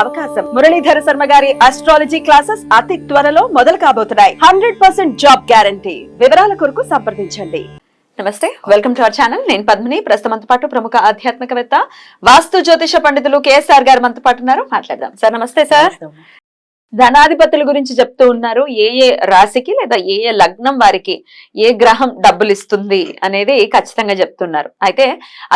అవకాశం. మురళీధర శర్మ గారి astrology classes అతి త్వరలో మొదలు కాబోతున్నాయి. హండ్రెడ్ పర్సెంట్ జాబ్ గ్యారంటీ వివరాల కొరకు సంప్రదించండి. నమస్తే. వెల్కమ్ టు అవర్ ఛానల్ నేను పద్మిని. ప్రస్తుతం మనతో పాటు ప్రముఖ ఆధ్యాత్మికవేత్త వాస్తు జ్యోతిష పండితులు కేఎస్ఆర్ గారు మనతో పాటు ఉన్నారు. మాట్లాడదాం. సార్ నమస్తే సార్. ధనాధిపతుల గురించి చెప్తూ ఉన్నారు. ఏ ఏ రాశికి లేదా ఏ ఏ లగ్నం వారికి ఏ గ్రహం డబ్బులు ఇస్తుంది అనేది ఖచ్చితంగా చెప్తున్నారు. అయితే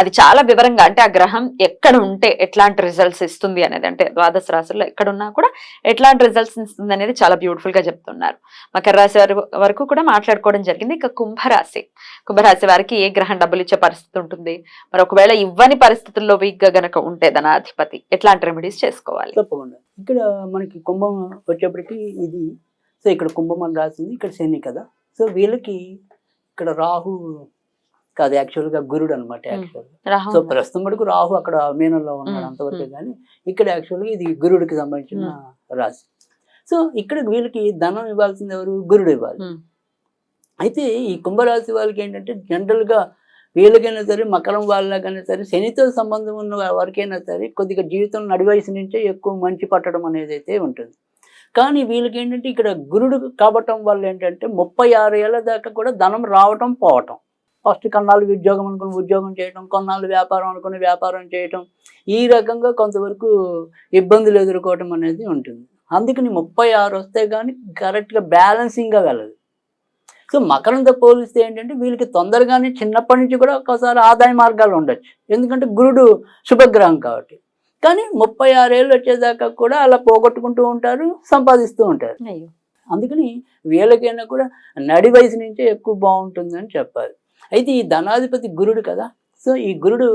అది చాలా వివరంగా అంటే ఆ గ్రహం ఎక్కడ ఉంటే ఎట్లాంటి రిజల్ట్స్ ఇస్తుంది అనేది అంటే ద్వాదశ రాశుల్లో ఎక్కడున్నా కూడా ఎట్లాంటి రిజల్ట్స్ ఇస్తుంది అనేది చాలా బ్యూటిఫుల్గా చెప్తున్నారు. మకర రాశి వరకు వరకు కూడా మాట్లాడుకోవడం జరిగింది. ఇక కుంభరాశి. కుంభరాశి వారికి ఏ గ్రహం డబ్బులు ఇచ్చే పరిస్థితి ఉంటుంది? మరి ఒకవేళ ఇవ్వని పరిస్థితుల్లో వీక్గా గనక ఉంటే ధనాధిపతి ఎట్లాంటి రెమెడీస్ చేసుకోవాలి? తప్పకుండా. ఇక్కడ మనకి కుంభం వచ్చేప్పటికి ఇది సో ఇక్కడ కుంభం అని రాసింది ఇక్కడ శని కదా సో వీళ్ళకి ఇక్కడ రాహు కాదు యాక్చువల్గా గురుడు అనమాట యాక్చువల్ రాహు సో ప్రస్తుతం వరకు రాహు అక్కడ మీనంలో ఉన్నాడు. అంతవరకే. కానీ ఇక్కడ యాక్చువల్గా ఇది గురుడికి సంబంధించిన రాశి సో ఇక్కడ వీళ్ళకి ధనం ఇవ్వాల్సింది ఎవరు గురుడు ఇవ్వాలి. అయితే ఈ కుంభరాశి వాళ్ళకి ఏంటంటే జనరల్గా వీళ్ళకైనా సరే మకరం వాళ్ళకైనా సరే శనితో సంబంధం ఉన్న వారికైనా సరే కొద్దిగా జీవితం నడివయసు నుంచే ఎక్కువ మంచి పట్టడం అనేది అయితే ఉంటుంది. కానీ వీళ్ళకి ఏంటంటే ఇక్కడ గురుడు కావటం వల్ల ఏంటంటే ముప్పై ఆరు ఏళ్ళ దాకా కూడా ధనం రావటం పోవటం. ఫస్ట్ కొన్నాళ్ళు ఉద్యోగం అనుకుని ఉద్యోగం చేయటం కొన్నాళ్ళు వ్యాపారం అనుకుని వ్యాపారం చేయటం ఈ రకంగా కొంతవరకు ఇబ్బందులు ఎదుర్కోవటం అనేది ఉంటుంది. అందుకని ముప్పై ఆరు వస్తే కానీ కరెక్ట్గా బ్యాలెన్సింగ్గా వెళ్ళదు. సో మకరంతో పోలిస్తే ఏంటంటే వీళ్ళకి తొందరగానే చిన్నప్పటి నుంచి కూడా ఒకసారి ఆదాయ మార్గాలు ఉండొచ్చు. ఎందుకంటే గురుడు శుభగ్రహం కాబట్టి. కానీ ముప్పై ఆరేళ్ళు వచ్చేదాకా కూడా అలా పోగొట్టుకుంటూ ఉంటారు సంపాదిస్తూ ఉంటారు. అందుకని వీళ్ళకైనా కూడా నడి వయసు నుంచే ఎక్కువ బాగుంటుందని చెప్పాలి. అయితే ఈ ధనాధిపతి గురుడు కదా సో ఈ గురుడు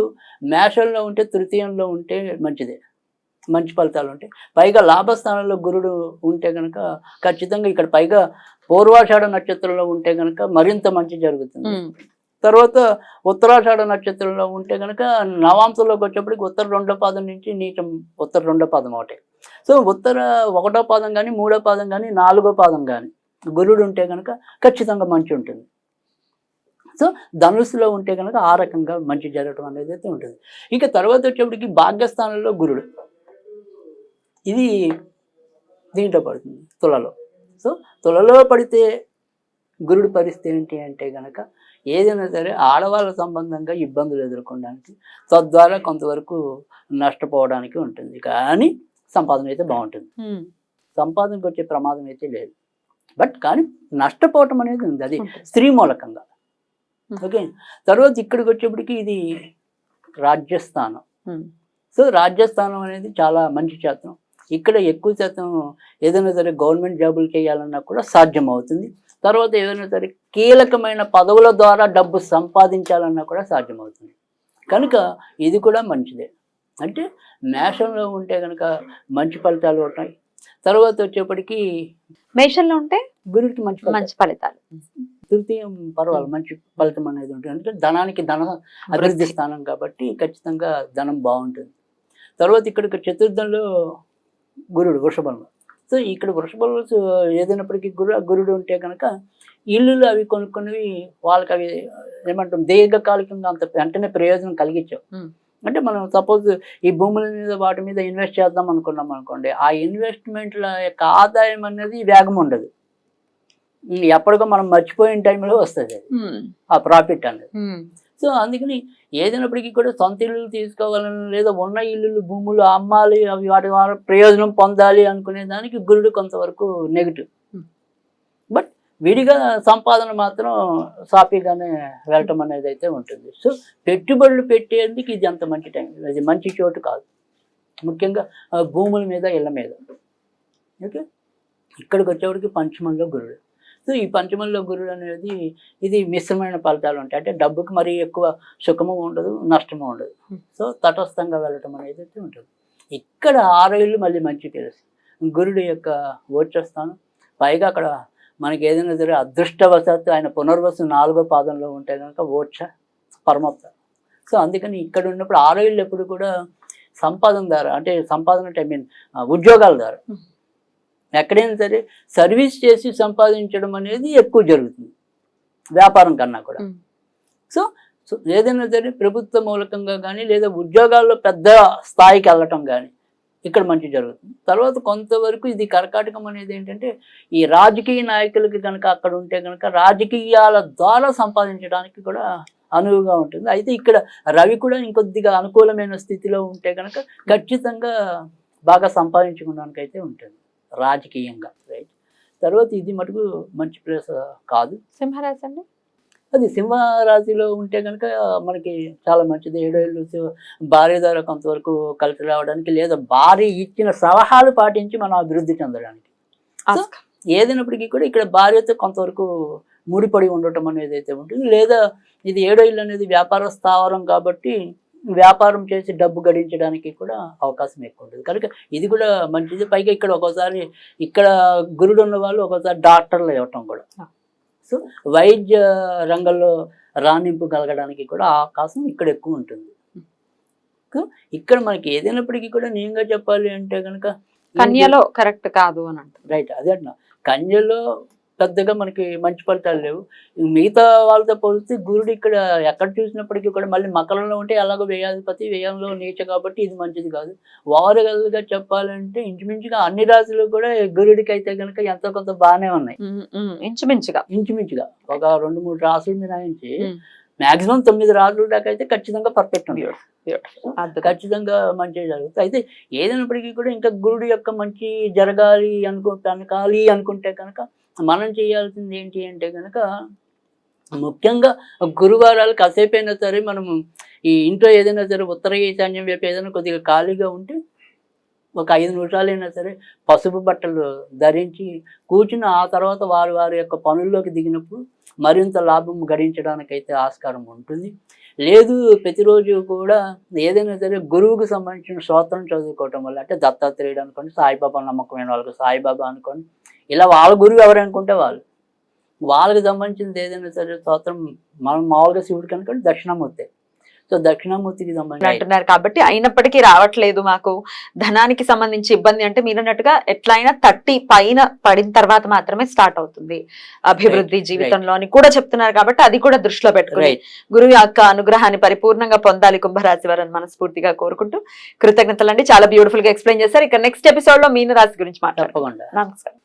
మేషంలో ఉంటే తృతీయంలో ఉంటే మంచిదే. మంచి ఫలితాలు ఉంటాయి. పైగా లాభస్థానంలో గురుడు ఉంటే కనుక ఖచ్చితంగా ఇక్కడ పైగా పూర్వాషాఢ నక్షత్రంలో ఉంటే కనుక మరింత మంచి జరుగుతుంది. తర్వాత ఉత్తరాషాఢ నక్షత్రంలో ఉంటే కనుక నవాంశంలోకి వచ్చేప్పటికి ఉత్తర రెండో పాదం నుంచి నీచం ఉత్తర రెండో పాదం ఒకటి. సో ఉత్తర ఒకటో పాదం కానీ మూడో పాదం కానీ నాలుగో పాదం కానీ గురుడు ఉంటే కనుక ఖచ్చితంగా మంచి ఉంటుంది. సో ధనుసులో ఉంటే కనుక ఆ రకంగా మంచి జరగడం అనేది అయితే ఉంటుంది. ఇక తర్వాత వచ్చేప్పటికి భాగ్యస్థానంలో గురుడు. ఇది దీంట్లో పడుతుంది తులలో. సో తులలో పడితే గురుడు పరిస్థితి ఏంటి అంటే కనుక ఏదైనా సరే ఆడవాళ్ళ సంబంధంగా ఇబ్బందులు ఎదుర్కోవడానికి తద్వారా కొంతవరకు నష్టపోవడానికి ఉంటుంది. కానీ సంపాదన అయితే బాగుంటుంది. సంపాదనకు వచ్చే ప్రమాదం అయితే లేదు. బట్ కానీ నష్టపోవటం అనేది ఉంది. అది. స్త్రీ మూలకంగా. ఓకే? తర్వాత ఇక్కడికి వచ్చేప్పటికి ఇది రాజ్యస్థానం. సో రాజ్యస్థానం అనేది చాలా మంచి శాతం. ఇక్కడ ఎక్కువ శాతం ఏదైనా సరే గవర్నమెంట్ జాబులు చేయాలన్నా కూడా సాధ్యం అవుతుంది తర్వాత ఏదైనా సరే కీలకమైన పదవుల ద్వారా డబ్బు సంపాదించాలన్నా కూడా సాధ్యం అవుతుంది కనుక ఇది కూడా మంచిదే. అంటే మేషంలో ఉంటే కనుక మంచి ఫలితాలు ఉంటాయి. తర్వాత వచ్చేప్పటికి మేషంలో ఉంటే గురుడికి మంచి మంచి ఫలితాలు. తృతీయం పర్వాలేదు మంచి ఫలితం అనేది ఉంటుంది. అంటే ధనానికి ధన అభివృద్ధి స్థానం కాబట్టి ఖచ్చితంగా ధనం బాగుంటుంది. తర్వాత ఇక్కడ చతుర్థంలో గురుడు వృషభంలో సో ఇక్కడ వృషభంలో ఏదైనప్పటికీ గురు గురుడు ఉంటే కనుక ఇల్లులు అవి కొనుక్కున్నవి వాళ్ళకి అవి ఏమంటాం దీర్ఘకాలికంగా అంత వెంటనే ప్రయోజనం కలిగించావు. అంటే మనం సపోజ్ ఈ భూముల మీద వాటి మీద ఇన్వెస్ట్ చేద్దాం అనుకున్నాం అనుకోండి ఆ ఇన్వెస్ట్మెంట్ల యొక్క ఆదాయం అనేది వేగం ఉండదు ఎప్పటికో మనం మర్చిపోయిన టైంలో వస్తుంది. ఆ ప్రాఫిట్ అనేది. సో అందుకని ఏదైనప్పటికీ కూడా సొంత ఇల్లు తీసుకోవాలని లేదా ఉన్న ఇల్లు భూములు అమ్మాలి అవి వాటి ద్వారా ప్రయోజనం పొందాలి అనుకునే దానికి గురుడు కొంతవరకు నెగిటివ్ Hmm. బట్ విడిగా సంపాదన మాత్రం సాఫీగానే వెళ్ళటం అనేది అయితే ఉంటుంది. సో పెట్టుబడులు పెట్టేందుకు ఇది అంత మంచి టైం. ఇది మంచి చోటు కాదు. ముఖ్యంగా భూముల మీద ఇళ్ళ మీద. ఓకే ఇక్కడికి వచ్చేవాడికి పంచమంలో గురుడు. సో ఈ పంచమంలో గురుడు అనేది ఇది మిశ్రమైన ఫలితాలు ఉంటాయి. అంటే డబ్బుకి మరీ ఎక్కువ సుఖము ఉండదు నష్టము ఉండదు. సో తటస్థంగా వెళ్ళటం అనేది ఉంటుంది. ఇక్కడ ఆరు ఇళ్ళు మళ్ళీ మంచి తెలుసు. గురుడు యొక్క ఓచస్థానం పైగా అక్కడ మనకి ఏదైనా సరే అదృష్టవశాత్తు ఆయన పునర్వసు నాలుగో పాదంలో ఉంటే కనుక ఓచ పరమత్త. సో అందుకని ఇక్కడ ఉన్నప్పుడు ఆరు ఇళ్ళు ఎప్పుడు కూడా సంపాదన ద్వారా అంటే సంపాదన అంటే ఐ మీన్ ఉద్యోగాల ద్వారా. ఎక్కడైనా సరే సర్వీస్ చేసి సంపాదించడం అనేది ఎక్కువ జరుగుతుంది. వ్యాపారం కన్నా కూడా. సో సో ఏదైనా సరే ప్రభుత్వ మూలకంగా కానీ లేదా ఉద్యోగాల్లో పెద్ద స్థాయికి వెళ్ళటం కానీ ఇక్కడ మంచి జరుగుతుంది. తర్వాత కొంతవరకు ఇది కర్కాటకం అనేది ఏంటంటే ఈ రాజకీయ నాయకులకి కనుక అక్కడ ఉంటే కనుక రాజకీయాల ద్వారా సంపాదించడానికి కూడా అనువుగా ఉంటుంది. అయితే ఇక్కడ రవి కూడా ఇంకొద్దిగా అనుకూలమైన స్థితిలో ఉంటే కనుక ఖచ్చితంగా బాగా సంపాదించుకోవడానికి అయితే ఉంటుంది. రాజకీయంగా రైట్ తర్వాత ఇది మటుకు మంచి ప్లేస్ కాదు. సింహరాశి అండి? అది సింహరాశిలో ఉంటే కనుక మనకి చాలా మంచిది. ఏడేళ్ళు భార్య ద్వారా కొంతవరకు కలిసి రావడానికి లేదా భార్య ఇచ్చిన సలహాలు పాటించి మనం అభివృద్ధి చెందడానికి. ఏదైనప్పటికీ కూడా ఇక్కడ భార్యతో కొంతవరకు ముడిపడి ఉండటం అనేది అయితే ఉంటుంది. లేదా ఇది ఏడో ఇల్లు అనేది వ్యాపార స్థావరం కాబట్టి వ్యాపారం చేసి డబ్బు గడించడానికి కూడా అవకాశం ఎక్కువ ఉంటుంది. కనుక ఇది కూడా మంచిది. పైగా ఇక్కడ ఒక్కోసారి ఇక్కడ గురుడు ఉన్న వాళ్ళు ఒక్కోసారి డాక్టర్లు ఇవ్వటం కూడా. సో వైద్య రంగంలో రాణింపు కలగడానికి కూడా అవకాశం ఇక్కడ ఎక్కువ ఉంటుంది. ఇక్కడ మనకి ఏదైనప్పటికీ కూడా నేనుగా చెప్పాలి అంటే కనుక కన్యలో కరెక్ట్ కాదు అని అంటారు. రైట్. అదే అంటున్నా. కన్యలో పెద్దగా మనకి మంచి ఫలితాలు లేవు. మిగతా వాళ్ళతో పోలిస్తే గురుడు ఇక్కడ ఎక్కడ చూసినప్పటికీ కూడా మళ్ళీ మకరంలో ఉంటే ఎలాగో వ్యయాధిపతి వ్యయంలో నీచ కాబట్టి ఇది మంచిది కాదు. ఓవరాల్గా చెప్పాలంటే ఇంచుమించుగా అన్ని రాశులు కూడా గురుడికి అయితే కనుక ఎంతో కొంత బాగానే ఉన్నాయి. ఇంచుమించుగా. ఇంచుమించుగా. ఒక రెండు మూడు రాసులు మినహాయించి ఉమ్. మాక్సిమం తొమ్మిది రాసులు దాకా అయితే ఖచ్చితంగా పర్ఫెక్ట్ ఉంది. ఖచ్చితంగా మంచి జరుగుతుంది. అయితే ఏదైనప్పటికీ కూడా ఇంకా గురుడు యొక్క మంచి జరగాలి అనుకు అనకాలి అనుకుంటే కనుక మనం చేయాల్సింది ఏంటి అంటే కనుక ముఖ్యంగా గురువారాలు కాసేపైనా సరే మనము ఈ ఇంట్లో ఏదైనా సరే ఉత్తర ఈశాన్యం వైపు ఏదైనా కొద్దిగా ఖాళీగా ఉంటే ఒక ఐదు నిమిషాలైనా సరే పసుపు బట్టలు ధరించి కూర్చుని ఆ తర్వాత వారు వారి యొక్క పనుల్లోకి దిగినప్పుడు మరింత లాభం గడించడానికైతే ఆస్కారం ఉంటుంది. లేదు ప్రతిరోజు కూడా ఏదైనా సరే గురువుకు సంబంధించిన స్తోత్రం చదువుకోవటం వల్ల అంటే దత్తాత్రేయుడు అనుకోండి సాయిబాబా నమ్మకమైన వాళ్ళకి సాయిబాబా అనుకోండి ఇలా వాళ్ళ గురువు ఎవరు అనుకుంటే వాళ్ళు. వాళ్ళకి సంబంధించింది ఏదైనా సరే స్తోత్రం మనం మామూలుగా శివుడికి అనుకోండి దక్షిణామూర్తి. సో దక్షిణామూర్తికి సంబంధించి అంటున్నారు. కాబట్టి అయినప్పటికీ రావట్లేదు మాకు. ధనానికి సంబంధించి ఇబ్బంది అంటే మీరు అన్నట్టుగా ఎట్లయినా థర్టీ పైన పడిన తర్వాత మాత్రమే స్టార్ట్ అవుతుంది అభివృద్ధి జీవితంలో అని కూడా చెప్తున్నారు కాబట్టి అది కూడా దృష్టిలో పెట్టుకుని గురువు యొక్క అనుగ్రహాన్ని పరిపూర్ణంగా పొందాలి కుంభరాశి వారని మనస్ఫూర్తిగా కోరుకుంటూ కృతజ్ఞతలు అండి చాలా బ్యూటిఫుల్గా ఎక్స్ప్లెయిన్ చేశారు. ఇక నెక్స్ట్ ఎపిసోడ్లో మీన రాశి గురించి మాట్లాడతాం తప్పకుండా. నమస్కారం.